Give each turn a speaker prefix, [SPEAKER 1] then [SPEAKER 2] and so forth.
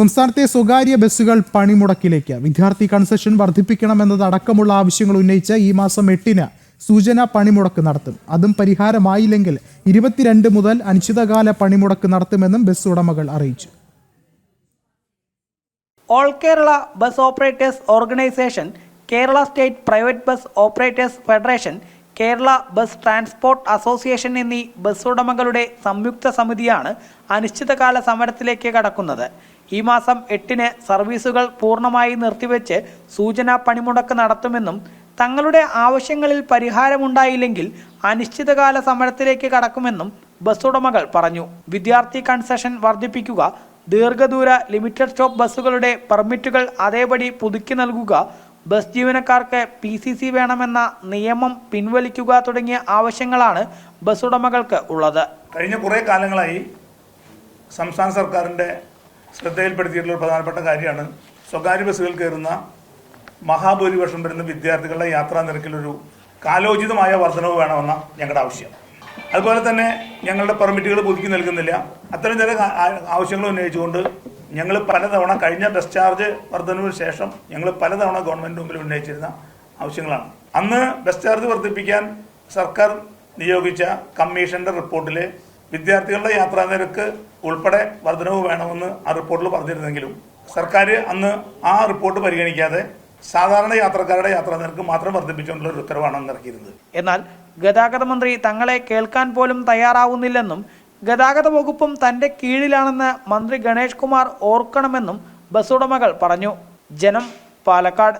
[SPEAKER 1] സംസ്ഥാനത്തെ സ്വകാര്യ ബസ്സുകൾ പണിമുടക്കിലേക്ക്. വിദ്യാർത്ഥി കൺസെഷൻ വർദ്ധിപ്പിക്കണമെന്നതടക്കമുള്ള ആവശ്യങ്ങൾ ഉന്നയിച്ച് ഈ മാസം എട്ടിന് സൂചന പണിമുടക്ക് നടത്തും. അതും പരിഹാരമായില്ലെങ്കിൽ ഇരുപത്തിരണ്ട് മുതൽ അനിശ്ചിതകാല പണിമുടക്ക് നടത്തുമെന്നും ബസ് ഉടമകൾ അറിയിച്ചു.
[SPEAKER 2] All Kerala bus operators organisation Kerala state private bus operators federation Kerala bus transport association എന്നീ ബസ് ഉടമകളുടെ സംയുക്ത സമിതിയാണ് അനിശ്ചിതകാല സമരത്തിലേക്ക് കടക്കുന്നത്. ഈ മാസം എട്ടിന് സർവീസുകൾ പൂർണമായി നിർത്തിവെച്ച് സൂചനാ പണിമുടക്ക് നടത്തുമെന്നും തങ്ങളുടെ ആവശ്യങ്ങളിൽ പരിഹാരമുണ്ടായില്ലെങ്കിൽ അനിശ്ചിതകാല സമരത്തിലേക്ക് കടക്കുമെന്നും ബസ് ഉടമകൾ പറഞ്ഞു. വിദ്യാർത്ഥി കൺസെഷൻ വർദ്ധിപ്പിക്കുക ദീർഘദൂര ലിമിറ്റഡ് സ്റ്റോപ്പ് ബസ്സുകളുടെ പെർമിറ്റുകൾ അതേപടി പുതുക്കി നൽകുക ബസ് ജീവനക്കാർക്ക് പി സി സി വേണമെന്ന നിയമം പിൻവലിക്കുക തുടങ്ങിയ ആവശ്യങ്ങളാണ് ബസ് ഉടമകൾക്ക് ഉള്ളത്.
[SPEAKER 3] കഴിഞ്ഞ കുറേ കാലങ്ങളായി സംസ്ഥാന സർക്കാരിന്റെ ശ്രദ്ധയിൽപ്പെടുത്തിയിട്ടുള്ള ഒരു പ്രധാനപ്പെട്ട കാര്യമാണ് സ്വകാര്യ ബസ്സുകൾ കയറുന്ന മഹാഭൂരിപക്ഷം വരുന്ന വിദ്യാർത്ഥികളുടെ യാത്രാ നിരക്കിലൊരു കാലോചിതമായ വർധനവ് വേണമെന്ന ഞങ്ങളുടെ ആവശ്യം. അതുപോലെ തന്നെ ഞങ്ങളുടെ പെർമിറ്റുകൾ പുതുക്കി നൽകുന്നില്ല. അത്തരം ചില ആവശ്യങ്ങൾ ഉന്നയിച്ചുകൊണ്ട് ഞങ്ങൾ പലതവണ കഴിഞ്ഞ ബസ് ചാർജ് വർധനവിന് ശേഷം ഞങ്ങൾ പലതവണ ഗവൺമെന്റ് മുമ്പിൽ ഉന്നയിച്ചിരുന്ന ആവശ്യങ്ങളാണ്. അന്ന് ബസ് ചാർജ് വർദ്ധിപ്പിക്കാൻ സർക്കാർ നിയോഗിച്ച കമ്മീഷന്റെ റിപ്പോർട്ടിൽ വിദ്യാർത്ഥികളുടെ യാത്രാ നിരക്ക് ഉൾപ്പെടെ വർധനവ് വേണമെന്ന് ആ റിപ്പോർട്ടിൽ പറഞ്ഞിരുന്നെങ്കിലും സർക്കാർ അന്ന് ആ റിപ്പോർട്ട് പരിഗണിക്കാതെ സാധാരണ യാത്രക്കാരുടെ യാത്രാ നിരക്ക് മാത്രം വർദ്ധിപ്പിച്ചുകൊണ്ടുള്ള ഒരു ഉത്തരവാണ് അന്ന് ഇറക്കിയിരുന്നത്.
[SPEAKER 2] എന്നാൽ ഗതാഗത മന്ത്രി തങ്ങളെ കേൾക്കാൻ പോലും തയ്യാറാവുന്നില്ലെന്നും ഗതാഗത വകുപ്പും തന്റെ കീഴിലാണെന്ന് മന്ത്രി ഗണേഷ് കുമാർ ഓർക്കണമെന്നും ബസ് ഉടമകൾ പറഞ്ഞു. ജനം പാലക്കാട്.